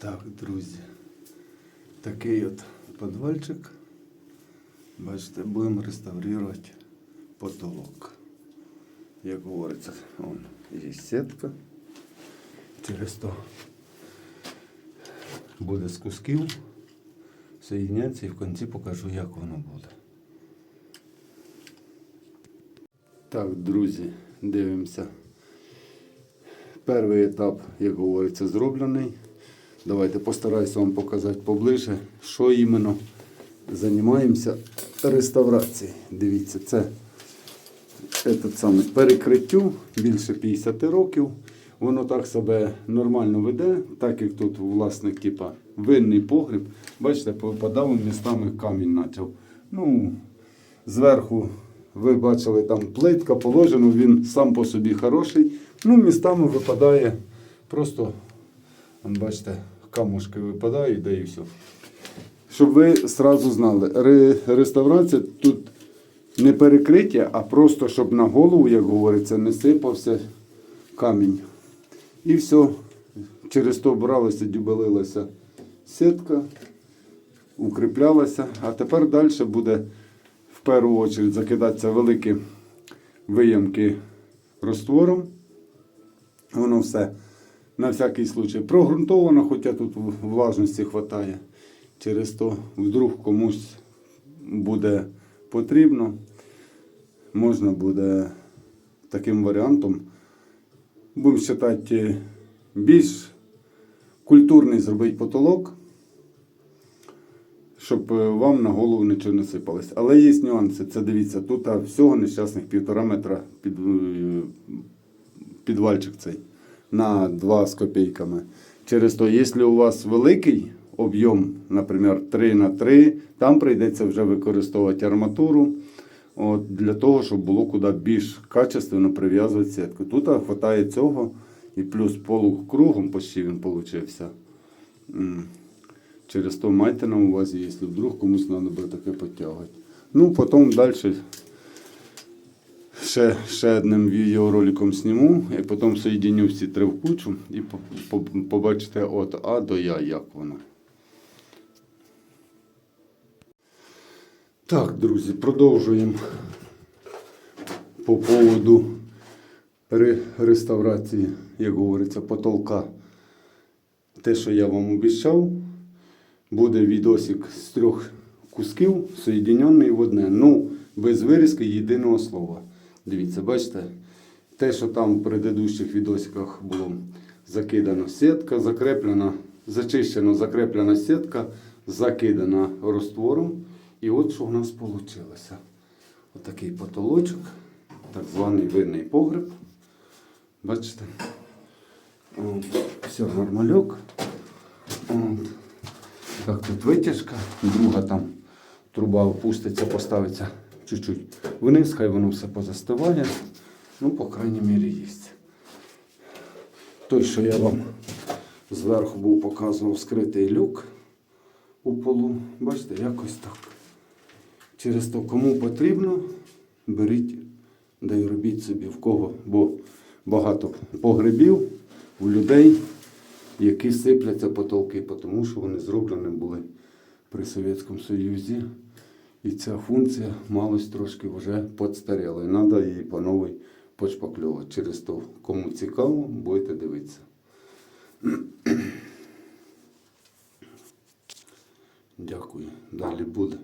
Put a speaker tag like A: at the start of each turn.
A: Так, друзі, такий от підвальчик. Бачите, будемо реставрувати потолок. Як говориться, вон є сітка. Через то буде з кусків. Соєдняться і в кінці покажу, як воно буде. Так, друзі, дивимося. Перший етап, як говориться, зроблений. Давайте постараюся вам показати поближче, що іменно займаємося реставрацією. Дивіться, це этот самий перекриттю більше 50 років. Воно так себе нормально веде, так як тут власник, типа, винний погріб. Бачите, попадав містами камінь почав. Ну, зверху ви бачили там плитка положена, він сам по собі хороший. Ну, містами випадає просто, бачите, камушки випадають, да і все. Щоб ви сразу знали, ре- реставрація тут не перекриття, а просто щоб на голову, як говориться, не сипався камінь. І все. Через то бралася, дюбелилася сітка, укріплялася. А тепер далі буде в першу чергу закидатися великі виямки розтвором. Воно все на всякий случай прогрунтовано, хоча тут влажності вистачає. Через то вдруг комусь буде потрібно, можна буде таким варіантом, будемо вважати, більш культурний зробити потолок, щоб е, вам на голову нічого не сипалось. Але є нюанси. Це дивіться, тут всього нещасних півтора метра під, е, підвальчик цей на 2 з копійками. Через то, якщо у вас великий об'єм, наприклад, 3 на 3, там прийдеться вже використовувати арматуру. От, для того, щоб було куди більш качественно прив'язувати сітку. Тут вистачає цього і плюс полукругом почти він получився. Через то майте на увазі, якщо вдруг комусь треба буде таке підтягувати. Ну, потім далі ще, ще одним відеороликом зніму, і потім соєдиню всі три в кучу і по- по- побачите від А до Я, як воно. Так, друзі, продовжуємо по поводу ре- реставрації, як говориться, потолка. Те, що я вам обіцяв, буде відосик з трьох кусків, соєдинений в одне. Ну, без вирізки єдиного слова. Дивіться, бачите, те, що там в предыдущих відосиках було закидана сітка, закреплена, зачищена, закреплена сітка, закидана розтвором. І от що в нас вийшло. Отакий потолочок, так званий винний погреб. Бачите? От, все, нормальок. От. Так, тут витяжка, друга там труба опуститься, поставиться чуть-чуть вниз, хай воно все позастиває. Ну, по крайній мірі є. Той, що я вам зверху був показував скритий люк у полу. Бачите, якось так. Через то, кому потрібно, беріть, да й робіть собі в кого, бо багато погребів у людей, які сипляться потолки, тому що вони зроблені були при Совєтському Союзі. І ця функція малось трошки вже подстаріла. І треба її по новій почпакльовувати. Через то, кому цікаво, будете дивитися. Дякую. Далі буде.